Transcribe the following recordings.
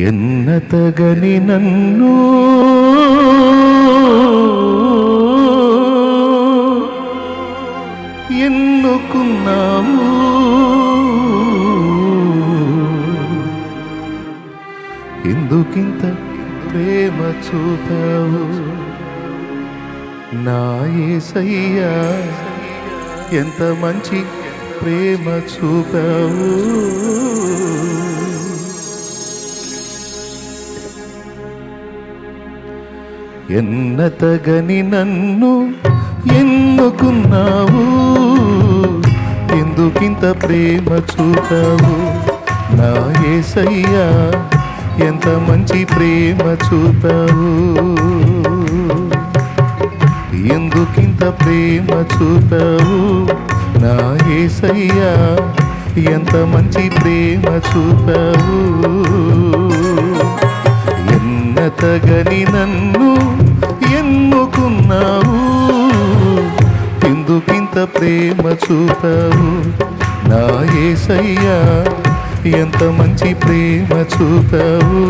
ఎన్నతగని నన్ను ఎన్నుకున్నాము ఎందుకింత ప్రేమ చూపావు నా ఏసయ్యా ఎంత మంచి ప్రేమ చూపావు ఎన్నతగని నన్ను ఎన్నుకున్నావు? ఎందుకింత ప్రేమ చూపావు? నా ఏసయ్యా ఎంత మంచి ప్రేమ చూపావు? ఎందుకింత ప్రేమ చూపావు? నా ఏసయ్యా ఎంత మంచి ప్రేమ చూపావు? తగని నన్ను ఎన్నుకున్నావు? ఎందుకింత ప్రేమ చూపావు? నా ఏసయ్యా ఎంత మంచి ప్రేమ చూపావు?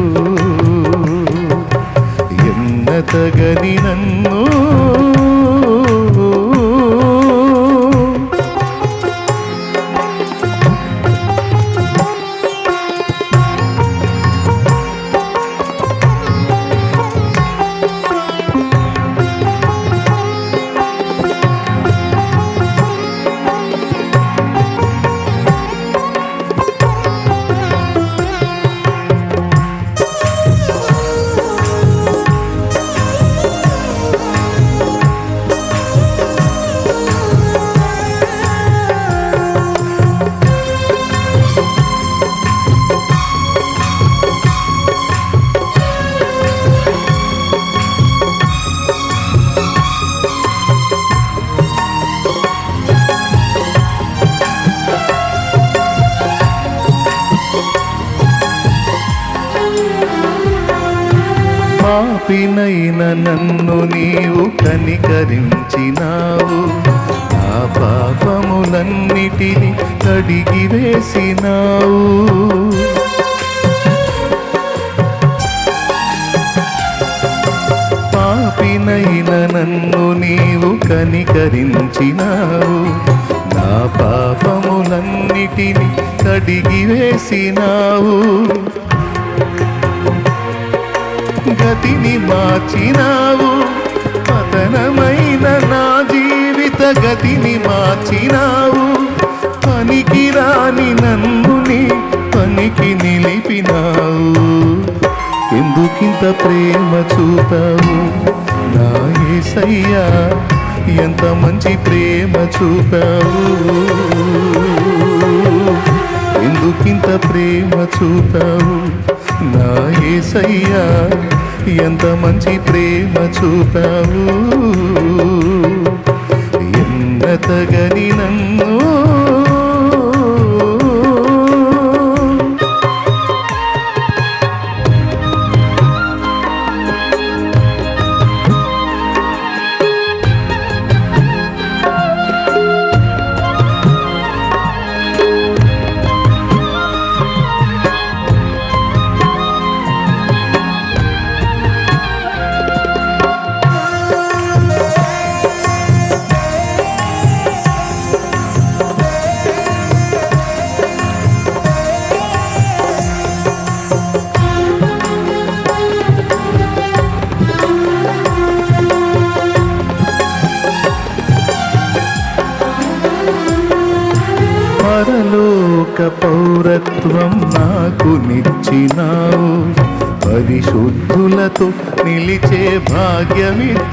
ఎన్నతగని నన్ను పాపినైన నన్ను నీవు కనికరించినావు. నా పాపములన్నిటిని కడిగి వేసినావు పాపినైన నన్ను నీవు కనికరించినావు. నా పాపములన్నిటిని కడిగి వేసినావు గతిని మార్చినావు. పతనమైన నా జీవిత గతిని మార్చినావు. పనికి రాని నన్నుని పనికి నిలిపినావు. ఎందుకింత ప్రేమ చూపావు? నా ఏసయ్యా ఎంత మంచి ప్రేమ చూపావు? ఎందుకింత ప్రేమ చూపావు? నా ఏసయ్యా ఎంత మంచి ప్రేమ చూపావు. పరలోక పౌరత్వం నాకు నిచ్చినావు. పరిశుద్ధులతో నిలిచే భాగ్యమిచ్చినావు.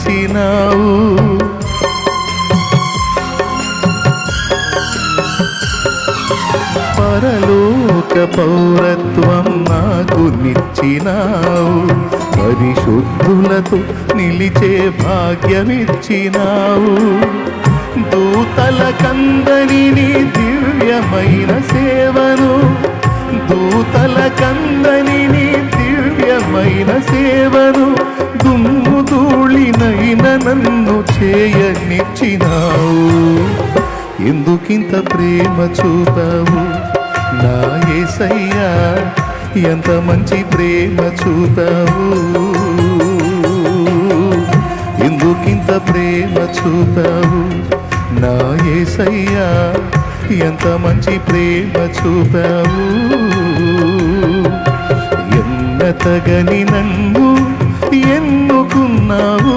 పరలోక పౌరత్వం నాకు నిచ్చినావు. పరిశుద్ధులతో నిలిచే భాగ్యమిచ్చినావు. దూతల కందని దివ్యమైన సే సేవను దూతల కందని నీ దివ్యమైన సేవను దుమ్ము ధూళినైన నన్ను చేయనిచ్చినావు. ఎందుకింత ప్రేమ చూపావు? నా ఏసయ్యా ఎంత మంచి ప్రేమ చూపావు? ఎందుకింత ప్రేమ చూపావు? నా ఏసయ్యా ఎంత మంచి ప్రేమ చూపావు? ఎన్నతగని నన్ను ఎన్నుకున్నావు?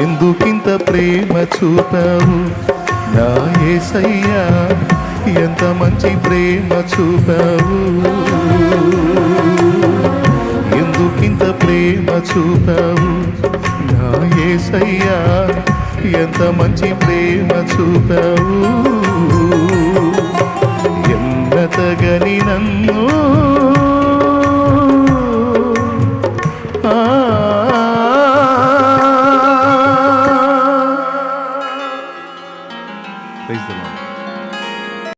ఎందుకింత ప్రేమ చూపావు? నా ఏసయ్యా ఎంత మంచి ప్రేమ చూపావు? ఎందుకింత ప్రేమ చూపావు? నా ఏసయ్యా ఎంత మంచి ప్రేమ చూపావు? ఎన్న తగని